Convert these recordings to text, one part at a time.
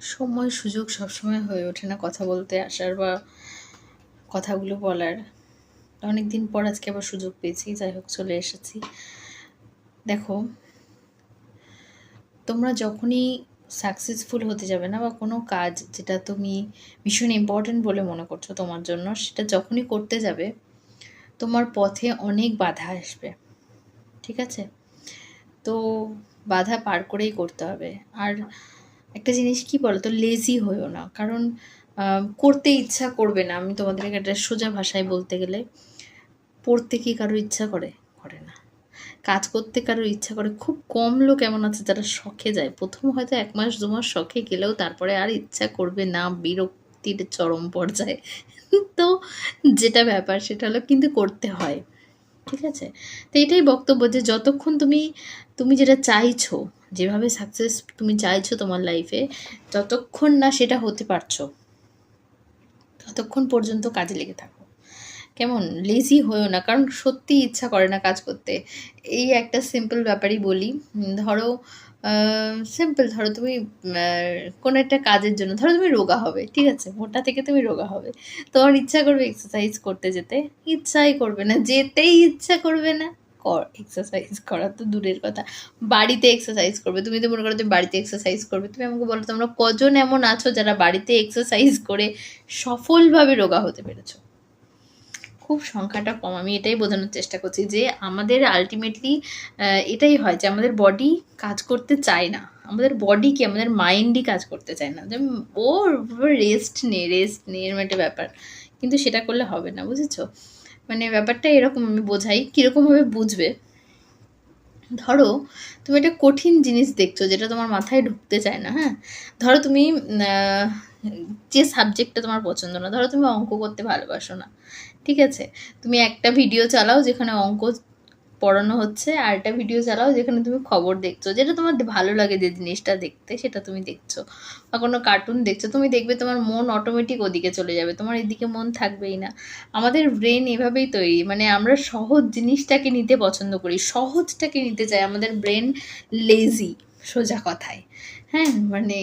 সময় সুযোগ সবসময় হয়ে ওঠে না কথা বলতে, আসার বা কথাগুলো বলার। অনেক দিন পর আজকে আবার সুযোগ পেয়েছি, যাই হোক চলে এসেছি। দেখো, তোমরা যখনই সাকসেসফুল হতে যাবে না বা কোনো কাজ যেটা তুমি ভীষণ ইম্পর্টেন্ট বলে মনে করছ তোমার জন্য, সেটা যখনই করতে যাবে, তোমার পথে অনেক বাধা আসবে। ঠিক আছে? তো বাধা পার করেই করতে হবে। আর একটা জিনিস কি বলো তো লেজি হয়েও না। কারণ করতে ইচ্ছা করবে না। আমি তোমাদেরকে একটা সোজা ভাষায় বলতে গেলে, পড়তে কি কারও ইচ্ছা করে? করে না। কাজ করতে কারোর ইচ্ছা করে। খুব কম লোক এমন আছে যারা শখে যায়। প্রথম হয়তো এক মাস, দু মাস শখে গেলেও তারপরে আর ইচ্ছা করবে না, বিরক্তির চরম পর্যায়ে। তো যেটা ব্যাপার, সেটা হলো কিন্তু করতে হয়। ঠিক আছে? তো এটাই বক্তব্য যে যতক্ষণ তুমি তুমি যেটা চাইছো যেভাবে সাকসেস তুমি চাইছো তোমার লাইফে যতক্ষণ না সেটা হতে পারছ। ততক্ষণ পর্যন্ত কাজে লেগে থাকো। কেমন? লেজি হয়েও না, কারণ সত্যি ইচ্ছা করে না কাজ করতে। এই একটা সিম্পল ব্যাপারই বলি। ধরো সিম্পল ধরো তুমি কোনো একটা কাজের জন্য, ধরো তুমি রোগা হবে, ঠিক আছে? মোটা থেকে তুমি রোগা হবে। তোমার ইচ্ছা করবে এক্সারসাইজ করতে যেতে। ইচ্ছাই করবে না, যেতেই ইচ্ছা করবে না। এক্সারসাইজ করা তো দূরের কথা। বাড়িতে এক্সারসাইজ করবে, তুমি তো মনে করো তুমি বাড়িতে এক্সারসাইজ করবে, তুমি আমাকে বলো, তোমরা কজন এমন আছো যারা বাড়িতে এক্সারসাইজ করে সফলভাবে রোগা হতে পেরেছ? খুব সংখ্যাটা কম, আমি এটাই বোঝানোর চেষ্টা করছি যে আমাদের আলটিমেটলি এটাই হয় যে আমাদের বডি কাজ করতে চায় না। আমাদের বডি কি, আমাদের মাইন্ডই কাজ করতে চায় না। যে ও রেস্ট নে রেস্ট নে এরকম একটা ব্যাপার। কিন্তু সেটা করলে হবে না, বুঝেছ? মানে ব্যাপারটা এরকম আমি বোঝাই কীরকমভাবে বুঝবে। ধরো, তুমি একটা কঠিন জিনিস দেখছ যেটা তোমার মাথায় ঢুকতে চায় না হ্যাঁ? ধরো তুমি যে সাবজেক্টটা তোমার পছন্দ না, ধরো তুমি অঙ্ক করতে ভালোবাসো না, ঠিক আছে? তুমি একটা ভিডিও চালাও যেখানে অঙ্ক পড়ানো হচ্ছে, আর একটা ভিডিও চালাও যেখানে তুমি খবর দেখছ। যেটা তোমার ভালো লাগে যে জিনিসটা দেখতে, সেটা তুমি দেখছ। বা কোনো কার্টুন দেখছ, তুমি দেখবে তোমার মন অটোমেটিক ওদিকে চলে যাবে, তোমার এদিকে মন থাকবেই না। আমাদের ব্রেন এভাবেই তৈরি মানে আমরা সহজ জিনিসটাকে নিতে পছন্দ করি, সহজটাকে নিতে চাই, আমাদের ব্রেন লেজি সোজা কথায়। হ্যাঁ মানে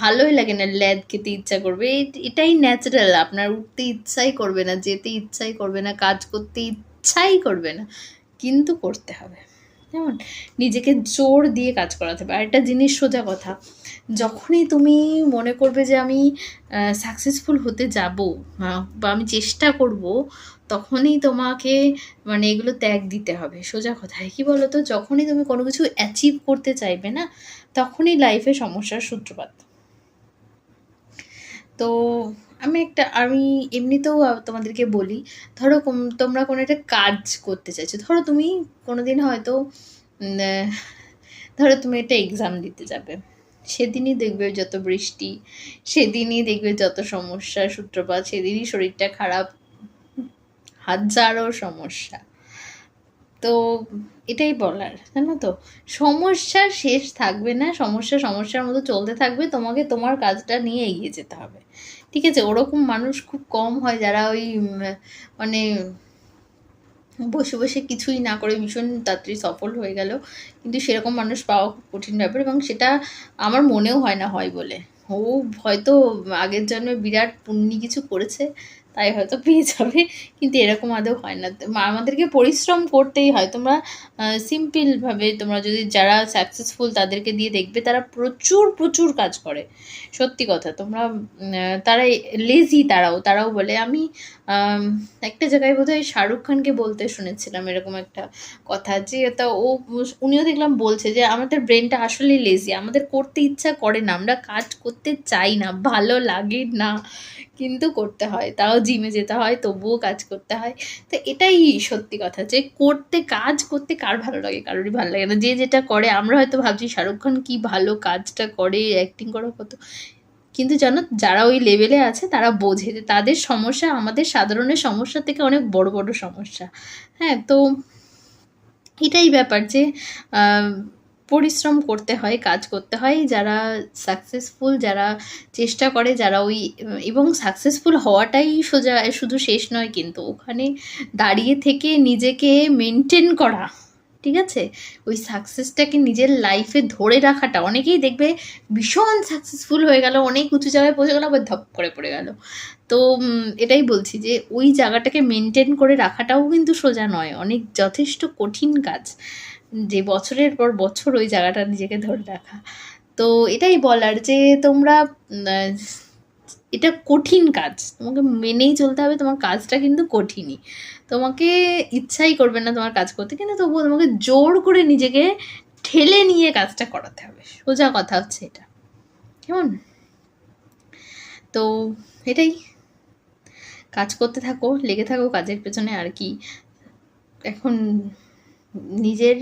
ভালোই লাগে না, ল্যাদ খেতে ইচ্ছা করবে। এটাই ন্যাচারাল আপনার উঠতে ইচ্ছাই করবে না, যেতে ইচ্ছাই করবে না, কাজ করতে ইচ্ছাই করবে না। কিন্তু করতে হবে। যেমন নিজেকে জোর দিয়ে কাজ করাতে হবে। আর একটা জিনিস সোজা কথা, যখনই তুমি মনে করবে যে আমি সাকসেসফুল হতে যাব বা আমি চেষ্টা করব, তখনই তোমাকে মানে এগুলো ত্যাগ দিতে হবে। সোজা কথায় কি বলো তো যখনই তুমি কোনো কিছু অ্যাচিভ করতে চাইবে না, তখনই লাইফে সমস্যার সূত্রপাত। তো আমি একটা, আমি এমনিতেও তোমাদেরকে বলি, ধরো তোমরা কোনো একটা কাজ করতে চাইছো, ধরো তুমি কোনোদিন হয়তো ধরো তুমি একটা এক্সাম দিতে যাবে, সেদিনই দেখবে যত বৃষ্টি, সেদিনই দেখবে যত সমস্যার সূত্রপাত, সেদিনই শরীরটা খারাপ, হাজারো সমস্যা, তো এটাই বলার, জানো তো? সমস্যার শেষ থাকবে না, সমস্যা, সমস্যার মতো চলতে থাকবে, তোমাকে তোমার কাজটা নিয়ে এগিয়ে যেতে হবে। ঠিক আছে, ওরকম মানুষ খুব কম হয় যারা ওই মানে বসে বসে কিছুই না করে ভীষণ তাড়াতাড়ি সফল হয়ে গেল। কিন্তু সেরকম মানুষ পাওয়া খুব কঠিন ব্যাপার এবং সেটা আমার মনেও হয় না হয় বলে। ও হয়তো আগের জন্মে বিরাট পুণ্যি কিছু করেছে তাই হয়তো পেয়ে যাবে, কিন্তু এরকম আদৌ হয় না। আমাদেরকে পরিশ্রম করতেই হয়। তোমরা সিম্পলভাবে তোমরা যদি যারা সাকসেসফুল তাদেরকে দিয়ে দেখবে, তারা প্রচুর প্রচুর কাজ করে। সত্যি কথা, তোমরা তারা লেজি তারাও তারাও বলে। আমি একটা জায়গায় বোধহয় শাহরুখ খানকে বলতে শুনেছিলাম এরকম একটা কথা যে, তা ও, উনিও দেখলাম বলছে যে, আমাদের ব্রেনটা আসলে লেজি আমাদের করতে ইচ্ছা করে না, আমরা কাজ করতে চাই না, ভালো লাগে না। কিন্তু করতে হয়, তাও জিমে যেতে হয়, তবুও কাজ করতে হয়। তো এটাই সত্যি কথা যে করতে, কাজ করতে কার ভালো লাগে, কারোরই ভালো লাগে না। যে যেটা করে, আমরা হয়তো ভাবছি, শাহরুখ খান কী ভালো কাজটা করে অ্যাক্টিং করা কত কিন্তু জানো, যারা ওই লেভেলে আছে, তারা বোঝে যে তাদের সমস্যা আমাদের সাধারণের সমস্যা থেকে অনেক বড় বড় সমস্যা। হ্যাঁ তো এটাই ব্যাপার যে পরিশ্রম করতে হয়, কাজ করতে হয়, যারা সাকসেসফুল যারা চেষ্টা করে, যারা ওই, এবং সাকসেসফুল হওয়াটাই সোজা, শুধু শেষ নয় কিন্তু ওখানে দাঁড়িয়ে থেকে নিজেকে মেনটেন করা, ঠিক আছে? ওই সাকসেসটাকে নিজের লাইফে ধরে রাখাটা, অনেকেই দেখবে ভীষণ সাকসেসফুল হয়ে গেল, অনেক উঁচু জায়গায় পৌঁছে গেল, আবার ধপ করে পড়ে গেল। তো এটাই বলছি যে ওই জায়গাটাকে মেনটেন করে রাখাটাও কিন্তু সোজা নয়, অনেক যথেষ্ট কঠিন কাজ। যে বছরের পর বছর ওই জায়গাটা নিজেকে ধরে রাখা। তো এটাই বলার যে তোমরা এটা কঠিন কাজ। তোমাকে মেনেই চলতে হবে, তোমার কাজটা কিন্তু কঠিনই। তোমাকে ইচ্ছাই করবে না তোমার কাজ করতে, কিন্তু তবুও তোমাকে জোর করে নিজেকে ঠেলে নিয়ে কাজটা করাতে হবে। সোজা কথা হচ্ছে এটা। কেমন? তো এটাই। কাজ করতে থাকো, লেগে থাকো, কাজের পেছনে আর কি। এখন নিজের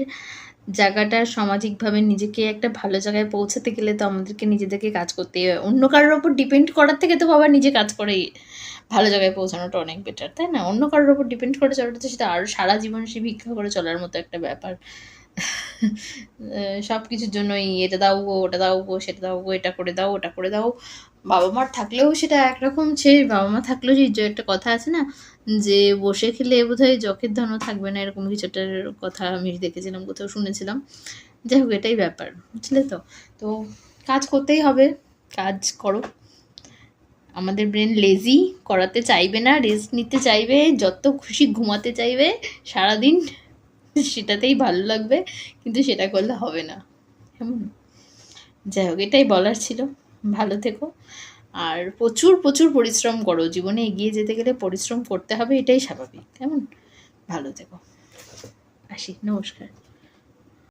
জায়গাটা সামাজিকভাবে নিজেকে একটা ভালো জায়গায় পৌঁছাতে গেলে তো আমাদেরকে নিজেদেরকে কাজ করতেই হয়। অন্য কারোর ওপর ডিপেন্ড করার থেকে তো বাবা নিজে কাজ করেই ভালো জায়গায় পৌঁছানোটা অনেক বেটার তাই না? অন্য কারোর ওপর ডিপেন্ড করে চলাটা তো সেটা আরও সারা জীবন সে ভিক্ষা করে চলার মতো একটা ব্যাপার। সব কিছুর জন্যই এটা দাও গো, ওটা দাও গো, সেটা দাও গো, এটা করে দাও, ওটা করে দাও। বাবা মার থাকলেও সেটা একরকম সে বাবা মা থাকলেও যে একটা কথা আছে না, যে বসে খেলে বোধহয় যখের ধনও থাকবে না, এরকম কিছু একটা কথা আমি দেখেছিলাম, কোথাও শুনেছিলাম। যাই হোক, এটাই ব্যাপার, বুঝলে তো? তো কাজ করতেই হবে, কাজ করো। আমাদের ব্রেন লেজি করাতে চাইবে না রেস্ট নিতে চাইবে, যত খুশি ঘুমাতে চাইবে, সারাদিন সেটাতেই ভালো লাগবে, কিন্তু সেটা করলে হবে না। যাই হোক, এটাই বলার ছিল। ভালো থেকো। আর প্রচুর প্রচুর পরিশ্রম করো। জীবনে এগিয়ে যেতে গেলে পরিশ্রম করতে হবে, এটাই স্বাভাবিক। কেমন? ভালো থেকো। আসি, নমস্কার।